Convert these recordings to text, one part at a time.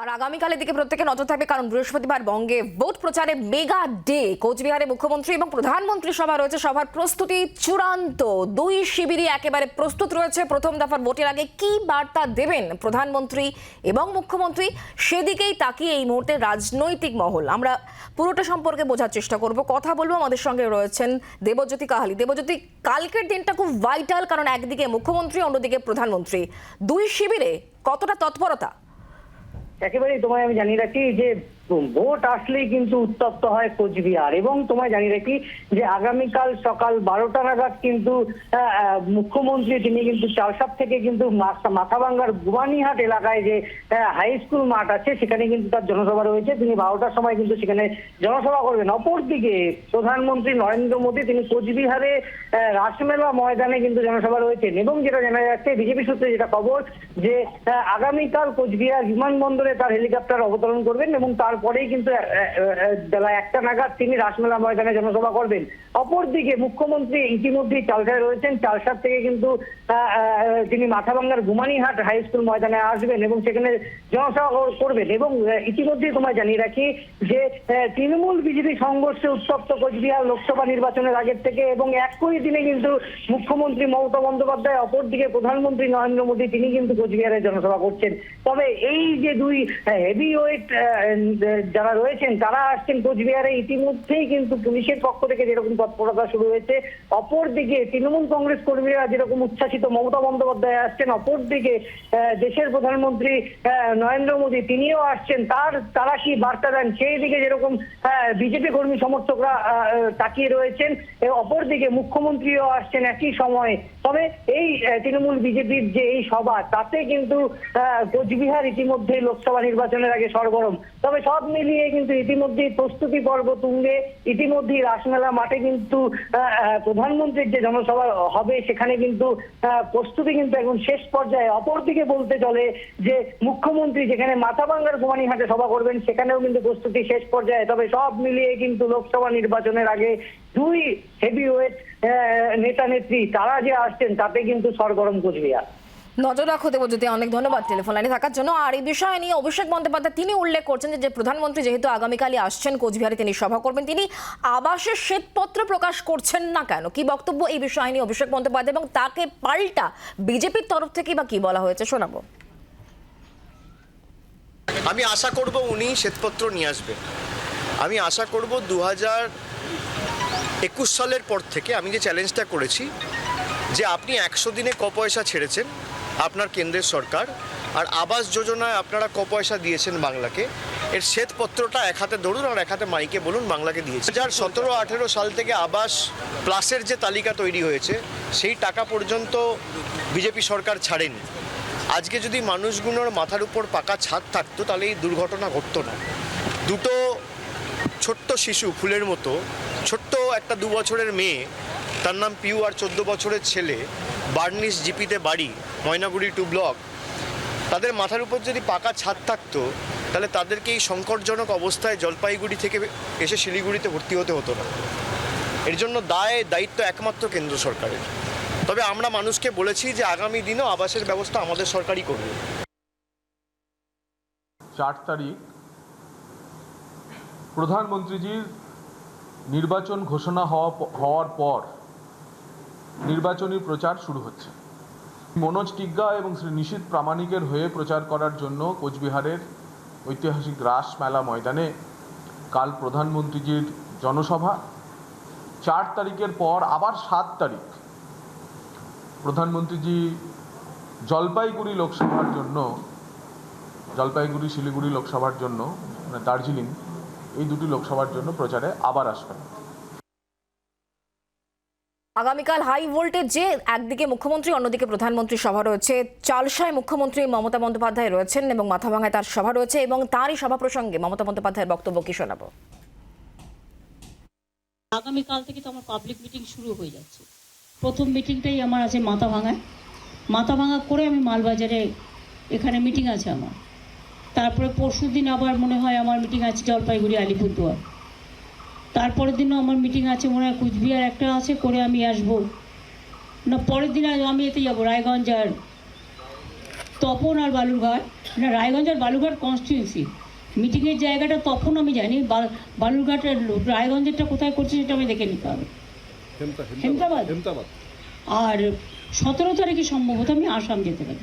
আর আগামীকালের দিকে প্রত্যেকে নজর থাকবে কারণ বৃহস্পতিবার বঙ্গে ভোট প্রচারে মেগা ডে। কোচবিহারে মুখ্যমন্ত্রী এবং প্রধানমন্ত্রী সভা রয়েছে। সভার প্রস্তুতি চূড়ান্ত। দুই শিবিরই একেবারে প্রস্তুত রয়েছে। প্রথম দফার ভোটের আগে কি বার্তা দেবেন প্রধানমন্ত্রী এবং মুখ্যমন্ত্রী? সেদিকেই তাকিয়ে এই মুহূর্তে রাজনৈতিক মহল। আমরা পুরোটা সম্পর্কে বোঝার চেষ্টা করব। কথা বলব আমাদের সঙ্গে রয়েছেন দেবজ্যোতি কাহালি। দেবজ্যোতি, কালকের দিনটা খুব ভাইটাল কারণ একদিকে মুখ্যমন্ত্রী, অন্যদিকে প্রধানমন্ত্রী। দুই শিবিরে কতটা তৎপরতা? একেবারেই তোমায় আমি জানিয়ে রাখি যে, ভোট আসলেই কিন্তু উত্তপ্ত হয় কোচবিহার এবং তোমায় জানিয়ে রাখি যে, আগামীকাল সকাল বারোটা নাগাদ কিন্তু মুখ্যমন্ত্রী তিনি কিন্তু চারসাপ থেকে কিন্তু মাথা- মাথাভাঙ্গার গুবানিহাট এলাকায় যে হাই স্কুল মাঠ আছে, সেখানে কিন্তু তার জনসভা রয়েছে। তিনি বারোটার সময় কিন্তু সেখানে জনসভা করবেন। অপরদিকে প্রধানমন্ত্রী নরেন্দ্র মোদী, তিনি কোচবিহারে রাসমেলা ময়দানে কিন্তু জনসভা রয়েছেন এবং যেটা জানা যাচ্ছে, বিজেপি সূত্রে যেটা খবর যে আগামীকাল কোচবিহার বিমানবন্দরে তার হেলিকপ্টার অবতরণ করবেন এবং তারপরেই কিন্তু বেলা একটা নাগাদ তিনি রাসমেলা ময়দানে জনসভা করবেন। অপরদিকে মুখ্যমন্ত্রী ইতিমধ্যেই চালসায় রয়েছেন। চালসার থেকে কিন্তু তিনি মাথাভাঙ্গার গুমানিহাট হাই স্কুল ময়দানে আসবেন এবং সেখানে জনসভা করবেন এবং ইতিমধ্যেই তোমায় জানিয়ে রাখি যে তৃণমূল বিজেপি সংঘর্ষে উত্তপ্ত কোচবিহার লোকসভা নির্বাচনের আগের থেকে এবং একই দিনে কিন্তু মুখ্যমন্ত্রী মমতা বন্দ্যোপাধ্যায়, অপরদিকে প্রধানমন্ত্রী নরেন্দ্র মোদী, তিনি কিন্তু কোচবিহারে জনসভা করছেন। তবে এই যে দুই হেভি ওয়েট যারা রয়েছেন, তারা আসছেন কোচবিহারে ইতিমধ্যেই কিন্তু পুলিশের পক্ষ থেকে যেরকম তৎপরতা শুরু হয়েছে, অপরদিকে তৃণমূল কংগ্রেস কর্মীরা যেরকম উচ্ছ্বাসিত মমতা বন্দ্যোপাধ্যায় আসছেন, অপরদিকে দেশের প্রধানমন্ত্রী নরেন্দ্র মোদী, তিনিও আসছেন, তার, তারা কি বার্তা দেন? সেই দিকে যেরকম বিজেপি কর্মী সমর্থকরা তাকিয়ে রয়েছেন অপরদিকে মুখ্যমন্ত্রীও আসছেন একই সময়ে। তবে এই তৃণমূল বিজেপির যে এই সভা, তাতে কিন্তু কোচবিহার ইতিমধ্যে লোকসভা নির্বাচনের আগে সরগরম। তবে সব মিলিয়ে কিন্তু ইতিমধ্যেই প্রস্তুতি পর্ব তুঙ্গে। ইতিমধ্যেই রাসমেলা মাঠে কিন্তু প্রধানমন্ত্রীর যে জনসভা হবে, সেখানে কিন্তু প্রস্তুতি কিন্তু এখন শেষ পর্যায়ে। অপরদিকে বলতে চলে যে, মুখ্যমন্ত্রী যেখানে মাথাভাঙ্গার গোমানিহাটে সভা করবেন, সেখানেও কিন্তু প্রস্তুতি শেষ পর্যায়ে। তবে সব মিলিয়ে কিন্তু লোকসভা নির্বাচনের আগে দুই হেভিওয়েট নেতা নেত্রী তারা যে আসছেন, তাতে কিন্তু সরগরম কোচবিহার। নজর রাখো দেবজ্যোতি অনেক ধন্যবাদ টেলিফোন লাইনে থাকার জন্য। আর এই বিষয় নিয়ে অভিষেক বন্দ্যোপাধ্যায় তিনি উল্লেখ করছেন যে- প্রধানমন্ত্রী যেহেতু আগামীকালই আসছেন, কোচবিহারে তিনি সভা করবেন, তিনি আবাসের শ্বেতপত্র প্রকাশ করছেন না কেন? কি বক্তব্য এই বিষয় নিয়ে অভিষেক বন্দ্যোপাধ্যায় এবং তাকে পাল্টা বিজেপির তরফ থেকে বা কি বলা হয়েছে, শোনাবো। আমি আশা করব উনি শ্বেতপত্র নিয়ে আসবেন আমি আশা করব দু হাজার একুশ সালের পর থেকে আমি যে চ্যালেঞ্জটা করেছি, যে আপনি একশো দিনে ক পয়সা ছেড়েছেন আপনার কেন্দ্রের সরকার। আর আবাস যোজনায় আপনারা ক পয়সা দিয়েছেন বাংলাকে। এর শ্বেতপত্রটা এক হাতে ধরুন আর এক হাতে মাইকে বলুন বাংলাকে দিয়েছে। যার সতেরো, আঠেরো সাল থেকে আবাস প্লাসের যে তালিকা তৈরি হয়েছে, সেই টাকা পর্যন্ত বিজেপি সরকার ছাড়েনি। আজকে যদি মানুষগুলোর মাথার উপর পাকা ছাদ থাকতো, তাহলে এই দুর্ঘটনা ঘটতো না। দুটো ছোট্ট শিশু ফুলের মতো, ছোট্ট একটা দু বছরের মেয়ে তার নাম পিউ আর চোদ্দ বছরের ছেলে, বার্নিস জিপিতে বাড়ি, ময়নাগুড়ি টু ব্লক। তাদের মাথার উপর যদি পাকা ছাদ থাকতো, তাহলে তাদেরকে এই সংকটজনক অবস্থায় জলপাইগুড়ি থেকে এসে শিলিগুড়িতে ভর্তি হতে হতো না। এর জন্য দায়, দায়িত্ব একমাত্র কেন্দ্র সরকারের। তবে আমরা মানুষকে বলেছি যে আগামী দিনেও আবাসের ব্যবস্থা আমাদের সরকারই করবে। চার তারিখ, প্রধানমন্ত্রীজির নির্বাচন ঘোষণা হওয়া হওয়ার পর নির্বাচনী প্রচার শুরু হচ্ছে। মনোজ টিগ্গা এবং শ্রী নিশীত প্রামাণিকের হয়ে প্রচার করার জন্য কোচবিহারের ঐতিহাসিক রাস মেলা ময়দানে কাল প্রধানমন্ত্রীজির জনসভা। চার তারিখের পর আবার সাত তারিখ প্রধানমন্ত্রীজি জলপাইগুড়ি লোকসভার জন্য, জলপাইগুড়ি, শিলিগুড়ি লোকসভার জন্য মানে দার্জিলিং, এই দুটি লোকসভার জন্য প্রচারে আবার আসবেন। আগামীকাল হাই ভোল্টেজ যে একদিকে মুখ্যমন্ত্রী, অন্যদিকে প্রধানমন্ত্রী সভা রয়েছে। চালসায় মুখ্যমন্ত্রী মমতা বন্দ্যোপাধ্যায় রয়েছেন এবং মাথাভাঙায় তার সভা রয়েছে এবং তারই সভা প্রসঙ্গে মমতা বন্দ্যোপাধ্যায়ের বক্তব্য কি শোনাবো? আগামীকাল থেকে তো আমার পাবলিক মিটিং শুরু হয়ে যাচ্ছে। প্রথম মিটিংটাই আমার আছে মাথা ভাঙায়। মাথা ভাঙা করে আমি মালবাজারে এখানে মিটিং আছে আমার। তারপরে পরশু দিন আবার মনে হয় আমার মিটিং আছে জলপাইগুড়ি, আলিপুরদুয়ার। তারপরের দিনও আমার মিটিং আছে মনে হয় কুচবিহার একটা আছে করে আমি আসব। না পরের দিন আর আমি এতে যাব রায়গঞ্জ আর তপন আর বালুরঘাট। না রায়গঞ্জ আর বালুরঘাট কনস্টিটিউন্সি মিটিংয়ের জায়গাটা তখন আমি জানি বা- বালুরঘাটের লো- রায়গঞ্জেরটা কোথায় করছে সেটা আমি দেখে নিতে হবে। হেমতাবাদ? আর সতেরো তারিখে সম্ভবত আমি আসাম যেতে পারি।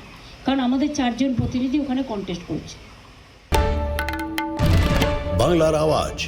কারণ আমাদের চারজন প্রতিনিধি ওখানে কন্টেস্ট করছে। বাংলার আওয়াজ।